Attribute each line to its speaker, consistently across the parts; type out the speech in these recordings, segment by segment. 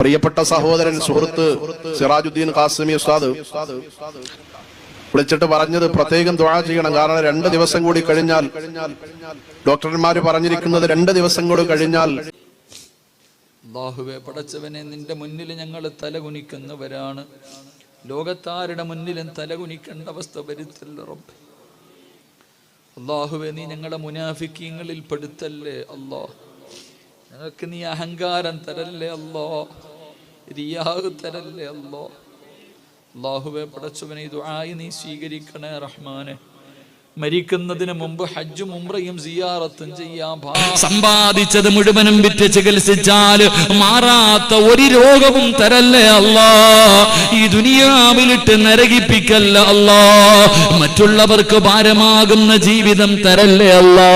Speaker 1: പ്രിയപ്പെട്ട സഹോദരൻ സുഹൃത്ത് സിറാജുദ്ദീൻ ഖാസിമി ഉസ്താദ്. വിളിച്ചിട്ട് പറഞ്ഞത് പ്രത്യേകം ദ്വാ ചെയ്യണം. കാരണം രണ്ട് ദിവസം കൂടി കഴിഞ്ഞാൽ ഡോക്ടർമാര് പറഞ്ഞിരിക്കുന്നത് രണ്ട് ദിവസം കൂടി കഴിഞ്ഞാൽ
Speaker 2: ബാഹുവെ പടച്ചവനെ നിന്റെ മുന്നിൽ ഞങ്ങൾ തലകുനിക്കുന്നവരാണ്. ലോകത്താരുടെ മുന്നിലും തലകുനിക്കേണ്ട അവസ്ഥ വരുത്തല്ല അള്ളാഹുവെ നീ ഞങ്ങളെ മുനാഫിക്കീങ്ങളിൽ പെടുത്തല്ലേ അല്ലോ ഞങ്ങൾക്ക് നീ അഹങ്കാരം തരല്ലേ അല്ലോ റിയാഹ് അല്ലോ? അള്ളാഹുവെ പടച്ചവനെ ആയി നീ സ്വീകരിക്കണേ റഹ്മാനെ. മരിക്കുന്നതിന് മുമ്പ് ഹജ്ജും ഉംറയും സിയാറത്തും ചെയ്യാൻ ഭാ- സമ്പാദിച്ചത് മുഴുവനും വിറ്റ് ചികിത്സിച്ചാൽ മാറാത്ത ഒരു രോഗവും തരല്ലേ അല്ലാ. ഈ ദുനിയാവിലിട്ട് നരകിപ്പിക്കല്ല അല്ലാ. മറ്റുള്ളവർക്ക് ഭാരമാകുന്ന ജീവിതം തരല്ലേ അല്ലാ.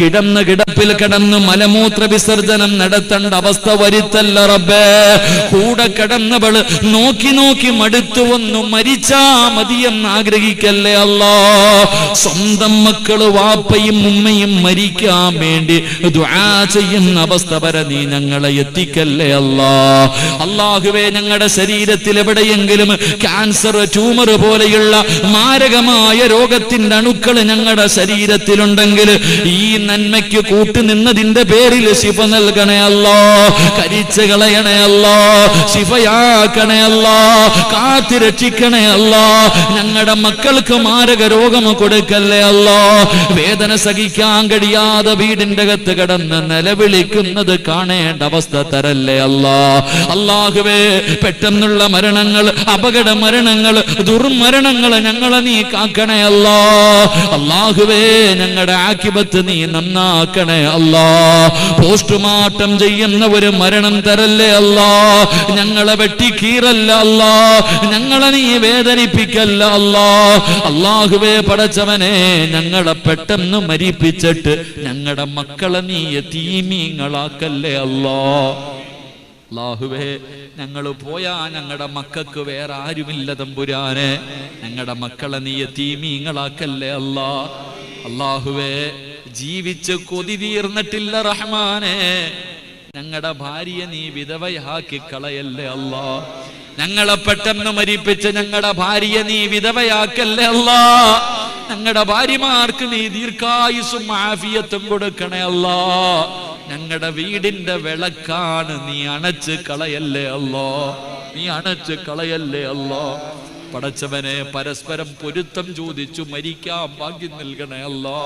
Speaker 2: കിടന്ന് കിടപ്പിൽ കിടന്ന് മലമൂത്ര വിസർജനം നടത്തേണ്ട അവസ്ഥ വരുത്തല്ല റബ്ബേ. കൂടെ കിടന്നവൾ നോക്കി നോക്കി മടുത്തു വന്നു മരിച്ചാ മതിയെന്ന് ആഗ്രഹിക്കല്ലേ അല്ലാ. സ്വന്തം മക്കൾ വാപ്പയും ഉമ്മയും മരിക്കാൻ വേണ്ടി ദുആ ചെയ്യുന്ന അവസ്ഥ വരെ നീ ഞങ്ങളെ എത്തിക്കല്ലേ അല്ലാ. അള്ളാഹുവേ ഞങ്ങളുടെ ശരീരത്തിൽ എവിടെയെങ്കിലും ക്യാൻസർ ട്യൂമർ പോലെയുള്ള മാരകമായ രോഗത്തിന്റെ അണുക്കൾ ഞങ്ങളുടെ ശരീരത്തിലുണ്ടെങ്കിൽ ഈ നന്മയ്ക്ക് കൂട്ടുനിന്നതിന്റെ പേരിൽ ശിഫ നൽകണേ അല്ലോ. കരിച്ചു കളയണേ അല്ലോ. ശിഫയാക്കണേ അല്ലോ. കാത്തി രക്ഷിക്കണേ അല്ലോ. ഞങ്ങളുടെ മക്കൾക്ക് മാരക രോഗം കൊടുക്കല്ലേ അല്ലോ? വേദന സഹിക്കാൻ കഴിയാതെ വീടിന്റെ അകത്ത് കിടന്ന് നിലവിളിക്കുന്നത് കാണേണ്ട അവസ്ഥ തരല്ലേ അല്ലോ? അല്ലാഹുവേ പെട്ടെന്നുള്ള മരണങ്ങൾ അപകട മരണങ്ങൾ ദുർമരണങ്ങൾ ഞങ്ങളെ നീ കാക്കണേ അല്ലോ. അല്ലാഹുവേ ഞങ്ങളുടെ ആക്കിപത്ത് നീ നന്നാക്കണേ അല്ലോ. പോസ്റ്റ്മോർട്ടം ചെയ്യുന്ന ഒരു മരണം തരല്ലേ അല്ലോ? ഞങ്ങളെ വെട്ടിക്കീറല്ല അല്ലോ. ഞങ്ങളെ നീ വേദനിപ്പിക്കല്ല അല്ലാഹുവേ അള്ളാഹുവേ പടച്ചവനെ ഞങ്ങളെ പെട്ടെന്ന് മരിപ്പിച്ചിട്ട് ഞങ്ങളുടെ മക്കളെ നീ യതീമീങ്ങളാക്കല്ലേ അല്ലോ? അള്ളാഹുവേ ഞങ്ങൾ പോയാ ഞങ്ങളുടെ മക്കൾക്ക് വേറെ ആരുമില്ല തമ്പുരാനെ. ഞങ്ങളുടെ മക്കളെ നീ യതീമീങ്ങളാക്കല്ലേ അല്ലാ? അള്ളാഹുവേ ജീവിച്ച് കൊതി തീർന്നിട്ടില്ല റഹ്മാനെ. ഞങ്ങളുടെ ഭാര്യയെ നീ വിധവയാക്കി കളയല്ലേ അല്ലാ? ഞങ്ങളെ പെട്ടെന്ന് മരിപ്പിച്ച് ഞങ്ങളുടെ ഭാര്യയെ നീ വിധവയാക്കല്ലേ അല്ലാ? ഞങ്ങളുടെ ഭാര്യമാർക്ക് നീ ദീർഘായുസും ആഫിയത്തും കൊടുക്കണേ അല്ലോ. ഞങ്ങളുടെ വീടിന്റെ വിളക്കാണ് നീ അണച്ച് കളയല്ലേ അല്ലോ. നീ അണച്ച് കളയല്ലേ അല്ലോ. പടച്ചവനെ പരസ്പരം പൊരുത്തം ചോദിച്ചു മരിക്കാൻ ഭാഗ്യം നൽകണേ അല്ലോ.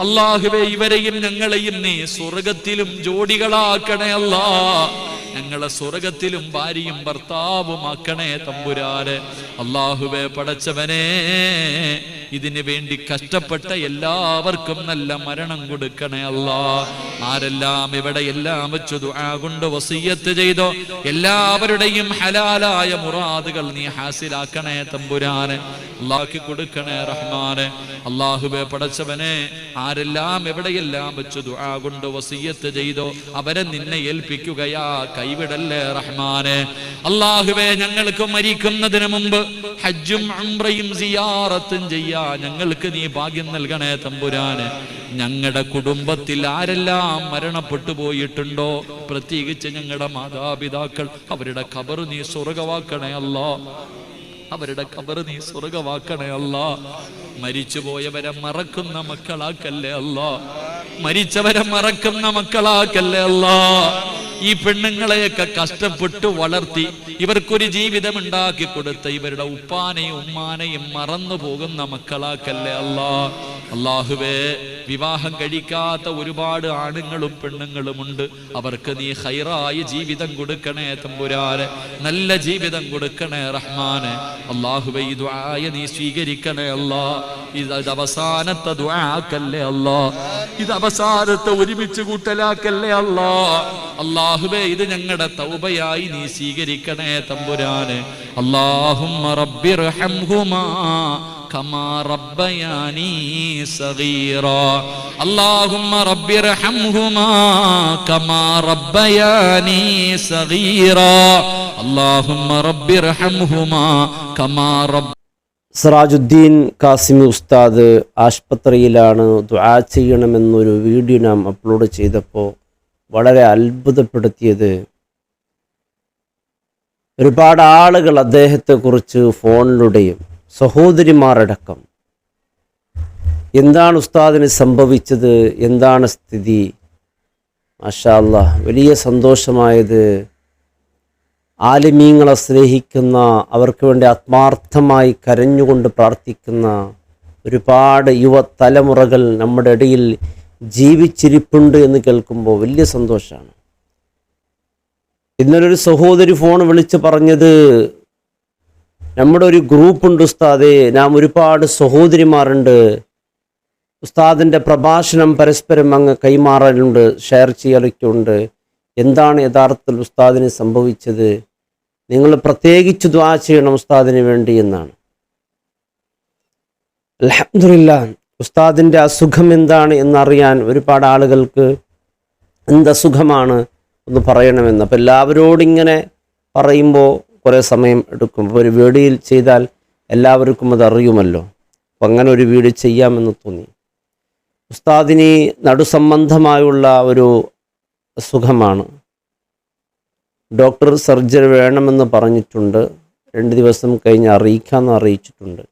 Speaker 2: അള്ളാഹുവേ ഇവരെയും ഞങ്ങളെയും നീ സ്വർഗത്തിലും ജോഡികളാക്കണേ അല്ലാ. ഞങ്ങളെ സ്വർഗത്തിലും ഭാര്യയും ഭർത്താവുമാക്കണേ തമ്പുരാന്. അള്ളാഹുവേ പടച്ചവനെ ഇതിനു വേണ്ടി കഷ്ടപ്പെട്ട എല്ലാവർക്കും നല്ല മരണം കൊടുക്കണേ അല്ലാ ആരെല്ലാം ഇവിടെ എല്ലാം വെച്ചു കൊണ്ട് വസീയത്ത് ചെയ്തോ എല്ലാവരുടെയും ഹലാലായ മുറാദുകൾ നീ ഹാസിലാക്കണേ തമ്പുരാന്. അള്ളാഹ്ക്ക് കൊടുക്കണേ റഹ്മാന്. അള്ളാഹുബെ പടച്ചവനെ ആരെല്ലാം എവിടെയെല്ലാം വെച്ചു കൊണ്ട് വസീയത്ത് ചെയ്തോ അവരെ നിന്നെ ഏൽപ്പിക്കുകയാ കൈവിടല്ലേ റഹ്മാന്? അള്ളാഹുവെ ഞങ്ങൾക്ക് മരിക്കുന്നതിന് മുമ്പ് ഹജ്ജും ഉംറയും സിയാറത്തും ചെയ്യാ. ഞങ്ങൾക്ക് നീ ഭാഗ്യം നൽകണേ തമ്പുരാന്. ഞങ്ങളുടെ കുടുംബത്തിൽ ആരെല്ലാം മരണപ്പെട്ടു പോയിട്ടുണ്ടോ? പ്രത്യേകിച്ച് ഞങ്ങളുടെ മാതാപിതാക്കൾ. അവരുടെ ഖബർ നീ സ്വർഗവാക്കണേ അല്ലോ. അവരുടെ ഖബർ നീ സ്വർഗവാക്കണേ അല്ല. മരിച്ചുപോയവരെ മറക്കുന്ന മക്കളാക്കല്ലേ അല്ല. മരിച്ചവരെ മറക്കുന്ന മക്കളാക്കല്ലേ അല്ല. ഈ പെണ്ണുങ്ങളെയൊക്കെ കഷ്ടപ്പെട്ട് വളർത്തി ഇവർക്കൊരു ജീവിതം ഉണ്ടാക്കി കൊടുത്ത ഇവരുടെ ഉപ്പാനെയും ഉമ്മാനെയും മറന്നു പോകുന്ന മക്കളാക്കല്ലേ അല്ലാ. അള്ളാഹുവേ വിവാഹം കഴിക്കാത്ത ഒരുപാട് ആണുങ്ങളും പെണ്ണുങ്ങളും ഉണ്ട്. അവർക്ക് നീ ഹൈറായ ജീവിതം കൊടുക്കണേ തമ്പുരാനെ. നല്ല ജീവിതം കൊടുക്കണേ റഹ്മാനെ. അള്ളാഹുബൈ ഈ ദുആയ നീ സ്വീകരിക്കണേ അല്ലാ. ഇത് ഇത് അവസാനത്തെ ദുആക്കല്ലേ അല്ലാ ഇത് അവസാനത്തെ ഒരുമിച്ച് കൂട്ടലാക്കല്ലേ അല്ലാ അള്ളാഹുവേ ഇത് ഞങ്ങളുടെ തൗബയായി നീ സ്വീകരിക്കണേ തമ്പുരാന് അള്ളാഹുമ്മ റബ്ബിർഹംഹുമാ كما ربياني صغيرا اللهم رب ارحمهما كما ربياني صغيرا اللهم رب ارحمهما كما رب
Speaker 3: സിറാജുദ്ദീൻ കാസിമി ഉസ്താദ് ആശുപത്രിയിലാണ് ദുആ ചെയ്യണമെന്നൊരു വീഡിയോ നാം അപ്ലോഡ് ചെയ്തപ്പോൾ വളരെ അത്ഭുതപ്പെടുത്തിയത്. ഒരുപാട് ആളുകൾ അദ്ദേഹത്തെക്കുറിച്ച് ഫോണിലൂടെയും സഹോദരിമാരടക്കം. എന്താണ് ഉസ്താദിന് സംഭവിച്ചത്? എന്താണ് സ്ഥിതി? മാഷാല്ല വലിയ സന്തോഷമായത് ആലിമീങ്ങളെ സ്നേഹിക്കുന്ന അവർക്ക് വേണ്ടി ആത്മാർത്ഥമായി കരഞ്ഞുകൊണ്ട് പ്രാർത്ഥിക്കുന്ന ഒരുപാട് യുവതലമുറകൾ നമ്മുടെ ഇടയിൽ ജീവിച്ചിരിപ്പുണ്ട് എന്ന് കേൾക്കുമ്പോൾ വലിയ സന്തോഷമാണ്. ഇന്നലെ ഒരു സഹോദരി ഫോൺ വിളിച്ച് പറഞ്ഞത് നമ്മുടെ ഒരു ഗ്രൂപ്പുണ്ട് ഉസ്താദേ നാം ഒരുപാട് സഹോദരിമാരുണ്ട്. ഉസ്താദിന്റെ പ്രഭാഷണം പരസ്പരം അങ്ങ് കൈമാറലുണ്ട് ഷെയർ ചെയ്യലൊക്കെ ഉണ്ട് എന്താണ് യഥാർത്ഥത്തിൽ ഉസ്താദിന് സംഭവിച്ചത്? നിങ്ങൾ പ്രത്യേകിച്ച് ദ്വാ ചെയ്യണം ഉസ്താദിന് വേണ്ടി എന്നാണ്. അലഹമില്ല ഉസ്താദിന്റെ അസുഖം എന്താണ് എന്നറിയാൻ ഒരുപാട് ആളുകൾക്ക് എന്തസുഖമാണ് ഒന്ന് പറയണമെന്ന്. അപ്പം എല്ലാവരോടും ഇങ്ങനെ പറയുമ്പോൾ കുറേ സമയം എടുക്കും. അപ്പോൾ ഒരു വീഡിയോയിൽ ചെയ്താൽ എല്ലാവർക്കും അത് അറിയുമല്ലോ. അപ്പം അങ്ങനെ ഒരു വീഡിയോ ചെയ്യാമെന്ന് തോന്നി. ഉസ്താദിന് നടുസംബന്ധമായുള്ള ഒരു അസുഖമാണ് ഡോക്ടർ സർജറി വേണമെന്ന് പറഞ്ഞിട്ടുണ്ട്. രണ്ട് ദിവസം കഴിഞ്ഞ് അറിയിക്കാമെന്ന് അറിയിച്ചിട്ടുണ്ട്.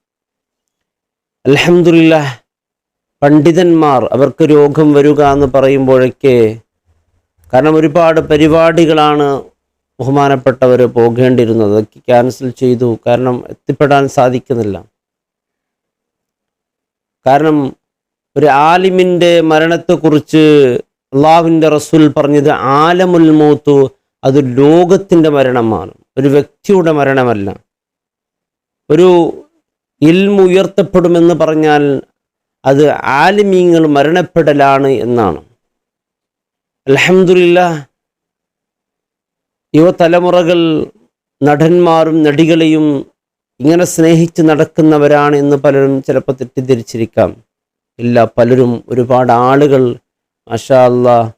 Speaker 3: അലഹമില്ല പണ്ഡിതന്മാർ അവർക്ക് രോഗം വരിക എന്ന് പറയുമ്പോഴൊക്കെ കാരണം ഒരുപാട് പരിപാടികളാണ് ബഹുമാനപ്പെട്ടവർ പോകേണ്ടിയിരുന്നത്. അതൊക്കെ ക്യാൻസൽ ചെയ്തു. കാരണം എത്തിപ്പെടാൻ സാധിക്കുന്നില്ല. കാരണം ഒരു ആലിമിന്റെ മരണത്തെക്കുറിച്ച് അള്ളാഹുവിന്റെ റസൂൽ പറഞ്ഞത് ആലമുൽ മൂത്തു അത് ലോകത്തിന്റെ മരണമാണ്. ഒരു വ്യക്തിയുടെ മരണമല്ല. ഒരു ഇൽമുയർത്തപ്പെടുമെന്ന് പറഞ്ഞാൽ അത് ആലിമീങ്ങൾ മരണപ്പെടലാണ് എന്നാണ്. അലഹമില്ല യുവതലമുറകൾ നടന്മാരും നടികളെയും ഇങ്ങനെ സ്നേഹിച്ച് നടക്കുന്നവരാണ് എന്ന് പലരും ചിലപ്പോൾ തെറ്റിദ്ധരിച്ചിരിക്കാം. ഇല്ല പലരും ഒരുപാട് ആളുകൾ മാഷാ അല്ലാ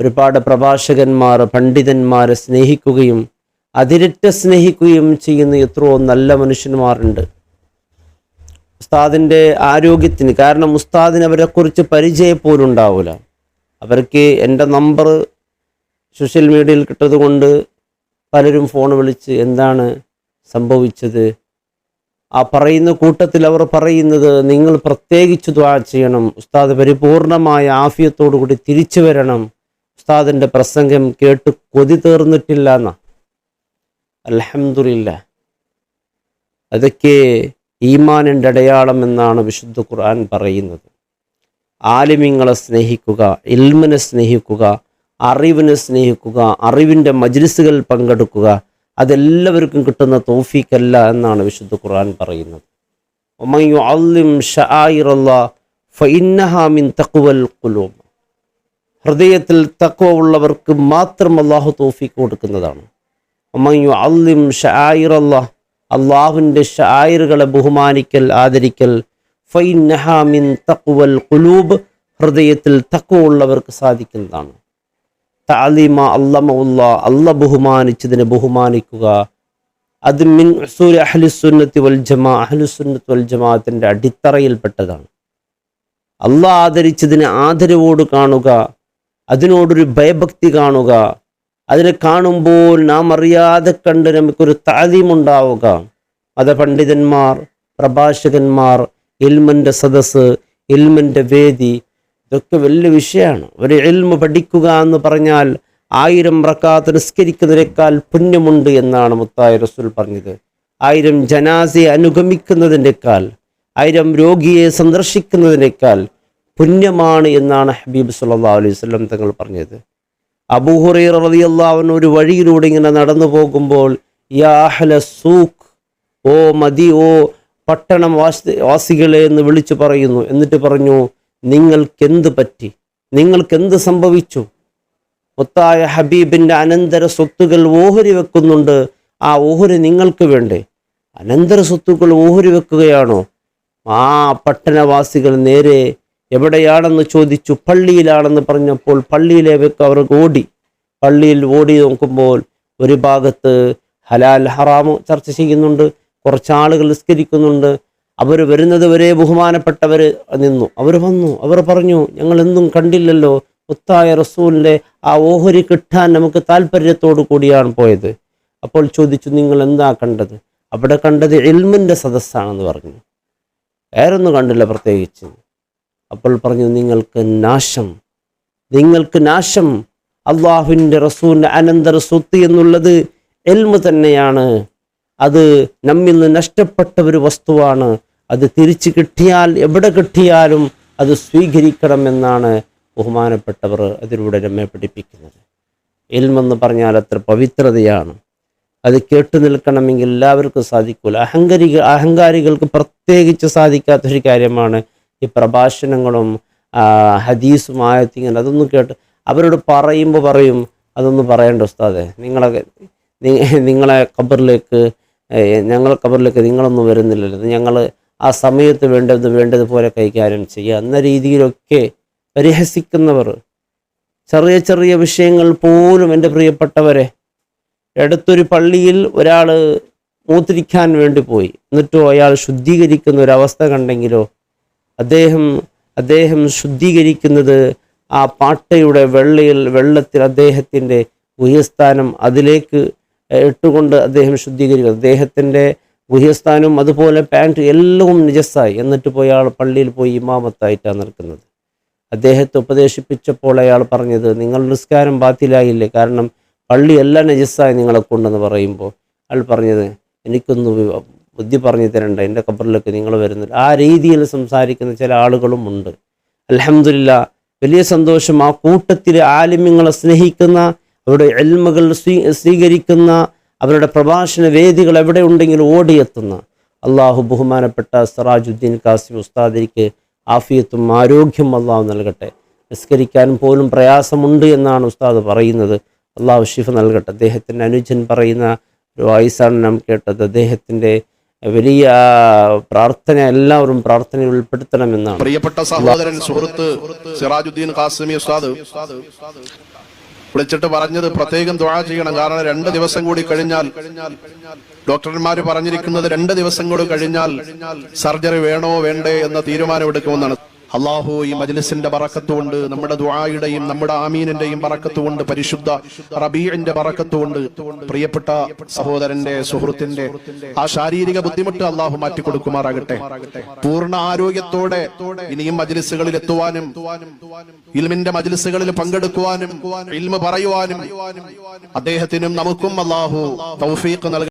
Speaker 3: ഒരുപാട് പ്രഭാഷകന്മാർ പണ്ഡിതന്മാരെ സ്നേഹിക്കുകയും അതിരറ്റ സ്നേഹിക്കുകയും ചെയ്യുന്ന എത്രയോ നല്ല മനുഷ്യന്മാരുണ്ട്. ഉസ്താദിന്റെ ആരോഗ്യത്തിന് കാരണം ഉസ്താദിന് അവരെക്കുറിച്ച് പരിചയം പോലും ഉണ്ടാവില്ല അവർക്ക് എന്റെ നമ്പർ സോഷ്യൽ മീഡിയയിൽ കിട്ടതുകൊണ്ട് പലരും ഫോൺ വിളിച്ച് എന്താണ് സംഭവിച്ചത്? ആ പറയുന്ന കൂട്ടത്തിൽ അവർ പറയുന്നത് നിങ്ങൾ പ്രത്യേകിച്ച് ദ്വാ ചെയ്യണം ഉസ്താദ് പരിപൂർണമായ ആഫിയത്തോടു കൂടി തിരിച്ചു വരണം. ഉസ്താദിന്റെ പ്രസംഗം കേട്ട് കൊതി തീർന്നിട്ടില്ല എന്ന അലഹമില്ല അതൊക്കെ ഈമാനിന്റെ അടയാളം എന്നാണ് വിശുദ്ധ ഖുർആൻ പറയുന്നത്. ആലിമിങ്ങളെ സ്നേഹിക്കുക ഇൽമിനെ സ്നേഹിക്കുക അറിവിനെ സ്നേഹിക്കുക അറിവിന്റെ മജ്ലിസുകൾ പങ്കെടുക്കുക അതെല്ലാവർക്കും കിട്ടുന്ന തോഫീക്കല്ല എന്നാണ് വിശുദ്ധ ഖുർആൻ പറയുന്നത്. ഒമയു അല്ലിം ഷായിറല്ലാ ഫൈന്നഹാമിൻ തക്കുവൽ കുലൂം ഹൃദയത്തിൽ തക്കവ ഉള്ളവർക്ക് മാത്രം അള്ളാഹു തോഫിക്ക് കൊടുക്കുന്നതാണ്. അമ്മയു അല്ലിം ഷായിർ അള്ളാഹ് അള്ളാഹുവിന്റെ ഷായിറുകളെ ബഹുമാനിക്കൽ ആദരിക്കൽ. ഫൈൻ നഹാമിൻ തക്കുവൽ കുലൂബ് ഹൃദയത്തിൽ തക്കവ ഉള്ളവർക്ക് സാധിക്കുന്നതാണ്. താലിമ അല്ലമുല്ല അല്ല ബഹുമാനിച്ചതിനെ ബഹുമാനിക്കുക. അത് മിൻ സൂര്യ അഹ്ലുസുന്നത്തി വൽ ജമാ അഹ്ലുസുന്നത്ത് വൽ ജമാഅത്തിന്റെ അടിത്തറയിൽപ്പെട്ടതാണ്. അല്ല ആദരിച്ചതിനെ ആദരവോട് കാണുക. അതിനോടൊരു ഭയഭക്തി കാണുക. അതിനെ കാണുമ്പോൾ നാം അറിയാതെ കണ്ട് നമുക്കൊരു താലീമുണ്ടാവുക. മതപണ്ഡിതന്മാർ പ്രഭാഷകന്മാർ ഇൽമന്റെ സദസ്സ് ഇൽമന്റെ വേദി ഇതൊക്കെ വലിയ വിഷയമാണ്. ഒരു എൽമ പഠിക്കുക എന്ന് പറഞ്ഞാൽ ആയിരം റക്കാത്ത് നിസ്കരിക്കുന്നതിനേക്കാൾ പുണ്യമുണ്ട് എന്നാണ് മുത്തായ റസൂൽ പറഞ്ഞത്. ആയിരം ജനാസയെ അനുഗമിക്കുന്നതിനേക്കാൾ ആയിരം രോഗിയെ സന്ദർശിക്കുന്നതിനേക്കാൾ പുണ്യമാണ് എന്നാണ് ഹബീബ് സല്ലാ അലൈഹി വസല്ലം തങ്ങൾ പറഞ്ഞത്. അബൂഹുറൈറ റളിയല്ലാഹു ഒരു വഴിയിലൂടെ ഇങ്ങനെ നടന്നു പോകുമ്പോൾ യാ അഹ്ല സൂഖ് ഓ മതി ഓ പട്ടണം വാസി വാസികളെ എന്ന് വിളിച്ചു പറയുന്നു. എന്നിട്ട് പറഞ്ഞു നിങ്ങൾക്കെന്ത് പറ്റി? നിങ്ങൾക്കെന്ത് സംഭവിച്ചു? മുത്തായ ഹബീബിന്റെ അനന്തര സ്വത്തുകൾ ഓഹരി വെക്കുന്നുണ്ട്. ആ ഓഹരി നിങ്ങൾക്ക് വേണ്ടേ? അനന്തര സ്വത്തുക്കൾ ഓഹരി വെക്കുകയാണോ? ആ പട്ടണവാസികൾ നേരെ എവിടെയാണെന്ന് ചോദിച്ചു പള്ളിയിലാണെന്ന് പറഞ്ഞപ്പോൾ പള്ളിയിലേക്ക് അവർ ഓടി. പള്ളിയിൽ ഓടി നോക്കുമ്പോൾ ഒരു ഭാഗത്ത് ഹലാൽ ഹറാമ് ചർച്ച ചെയ്യുന്നുണ്ട് കുറച്ചാളുകൾ നിസ്കരിക്കുന്നുണ്ട്. അവർ വരുന്നത് വരെ ബഹുമാനപ്പെട്ടവർ നിന്നു. അവർ വന്നു. അവർ പറഞ്ഞു ഞങ്ങൾ എന്തും കണ്ടില്ലല്ലോ മുത്തായ റസൂലിന്റെ ആ ഓഹരി കിട്ടാൻ നമുക്ക് താല്പര്യത്തോടു കൂടിയാണ് പോയത്. അപ്പോൾ ചോദിച്ചു നിങ്ങൾ എന്താ കണ്ടത്? അവിടെ കണ്ടത് എൽമിന്റെ സദസ്സാണെന്ന് പറഞ്ഞു. വേറൊന്നും കണ്ടില്ല പ്രത്യേകിച്ച്. അപ്പോൾ പറഞ്ഞു നിങ്ങൾക്ക് നാശം. നിങ്ങൾക്ക് നാശം. അള്ളാഹുവിന്റെ റസൂലിന്റെ അനന്തര സ്വത്ത് എന്നുള്ളത് എൽമ തന്നെയാണ്. അത് നമ്മിൽ നിന്ന് നഷ്ടപ്പെട്ട ഒരു വസ്തുവാണ്. അത് തിരിച്ചു കിട്ടിയാൽ എവിടെ കിട്ടിയാലും അത് സ്വീകരിക്കണമെന്നാണ് ബഹുമാനപ്പെട്ടവർ അതിലൂടെ നമ്മെ പഠിപ്പിക്കുന്നത്. എൽമെന്ന് പറഞ്ഞാൽ അത്ര പവിത്രതയാണ്. അത് കേട്ടു നിൽക്കണമെങ്കിൽ എല്ലാവർക്കും സാധിക്കൂല. അഹങ്കരിക അഹങ്കാരികൾക്ക് പ്രത്യേകിച്ച് സാധിക്കാത്തൊരു കാര്യമാണ് ഈ പ്രഭാഷണങ്ങളും ഹദീസും ആയത്തിങ്ങനെ അതൊന്നും കേട്ട് അവരോട് പറയുമ്പോൾ പറയും അതൊന്നും പറയണ്ട ഉസ്താദെ നിങ്ങളെ നിങ്ങളെ ഖബറിലേക്ക് ഞങ്ങൾ ഖബറിലേക്ക് നിങ്ങളൊന്നും വരുന്നില്ലല്ലോ. ഞങ്ങൾ ആ സമയത്ത് വേണ്ടത് വേണ്ടതുപോലെ കൈകാര്യം ചെയ്യുക. എന്ന രീതിയിലൊക്കെ പരിഹസിക്കുന്നവർ ചെറിയ ചെറിയ വിഷയങ്ങൾ പോലും എന്റെ പ്രിയപ്പെട്ടവരെ അടുത്തൊരു പള്ളിയിൽ ഒരാൾ മൂത്തിരിക്കാൻ വേണ്ടി പോയി. എന്നിട്ടോ അയാൾ ശുദ്ധീകരിക്കുന്ന ഒരവസ്ഥ കണ്ടെങ്കിലോ അദ്ദേഹം അദ്ദേഹം ശുദ്ധീകരിക്കുന്നത് ആ പാട്ടയുടെ വെള്ളയിൽ വെള്ളത്തിൽ അദ്ദേഹത്തിന്റെ ഗുഹ്യസ്ഥാനം അതിലേക്ക് ഇട്ടുകൊണ്ട് അദ്ദേഹം ശുദ്ധീകരിക്കും അദ്ദേഹത്തിന്റെ ഗുഹ്യസ്ഥാനവും അതുപോലെ പാന്റ് എല്ലാം നിജസ്സായി. എന്നിട്ട് പോയി അയാൾ പള്ളിയിൽ പോയി ഇമാമത്തായിട്ടാണ് നിൽക്കുന്നത് അദ്ദേഹത്തെ ഉപദേശിപ്പിച്ചപ്പോൾ അയാൾ പറഞ്ഞത് നിങ്ങൾ നിസ്കാരം ബാത്തിലായില്ലേ? കാരണം പള്ളി എല്ലാം നജസ്സായി നിങ്ങളെ കൊണ്ടെന്ന് പറയുമ്പോൾ. അയാൾ പറഞ്ഞത് എനിക്കൊന്ന് ബുദ്ധി പറഞ്ഞു തരണ്ട എന്റെ ഖബറിലേക്ക് നിങ്ങൾ വരുന്നില്ല. ആ രീതിയിൽ സംസാരിക്കുന്ന ചില ആളുകളും ഉണ്ട്. അലഹമില്ല വലിയ സന്തോഷം ആ കൂട്ടത്തിലെ ആലിമ്യങ്ങളെ സ്നേഹിക്കുന്ന അവരുടെ എൽമകൾ സ്വീ സ്വീകരിക്കുന്ന അവരുടെ പ്രഭാഷണ വേദികൾ എവിടെ ഉണ്ടെങ്കിലും ഓടിയെത്തുന്ന അള്ളാഹു ബഹുമാനപ്പെട്ട സറാജുദ്ദീൻ കാസിം ഉസ്താദിക്ക് ആഫിയത്തും ആരോഗ്യം അള്ളാഹു നൽകട്ടെ. നിസ്കരിക്കാൻ പോലും പ്രയാസമുണ്ട് എന്നാണ് ഉസ്താദ് പറയുന്നത്. അള്ളാഹു ഷിഫ് നൽകട്ടെ. അദ്ദേഹത്തിന്റെ അനുജൻ പറയുന്ന ഒരു വയസ്സാണ് നാം കേട്ടത്. അദ്ദേഹത്തിന്റെ വലിയ പ്രാർത്ഥന എല്ലാവരും പ്രാർത്ഥനയിൽ ഉൾപ്പെടുത്തണമെന്നാണ്.
Speaker 1: പ്രിയപ്പെട്ട സഹോദരൻ സുഹൃത്ത് സിറാജുദ്ദീൻ ഖാസിമി ഉസ്താദ് വിളിച്ചിട്ട് പറഞ്ഞത് പ്രത്യേകം ദ്വാ ചെയ്യണം. കാരണം രണ്ട് ദിവസം കൂടി കഴിഞ്ഞാൽ ഡോക്ടർമാർ പറഞ്ഞിരിക്കുന്നത് രണ്ട് ദിവസം കൂടി കഴിഞ്ഞാൽ സർജറി വേണോ വേണ്ടേ എന്ന തീരുമാനം എടുക്കുമെന്നാണ് അള്ളാഹു ഈ മജ്ലിസിന്റെ പറക്കത്തുകൊണ്ട് നമ്മുടെ ദുആയുടെയും നമ്മുടെ ആമീനിന്റെയും പറക്കത്തുകൊണ്ട് പരിശുദ്ധ റബീഇന്റെ പറക്കത്തുകൊണ്ട് പ്രിയപ്പെട്ട സഹോദരന്റെ സുഹൃത്തിന്റെ ആ ശാരീരിക ബുദ്ധിമുട്ട് അള്ളാഹു മാറ്റി കൊടുക്കുമാറാകട്ടെ. പൂർണ ആരോഗ്യത്തോടെ ഇനിയും മജ്ലിസുകളിൽ എത്തുവാനും ഇൽമിന്റെ മജ്ലിസുകളിൽ പങ്കെടുക്കുവാനും ഇൽമ പറയുവാനും അദ്ദേഹത്തിനും നമുക്കും അള്ളാഹു തൗഫീഖ് നൽകി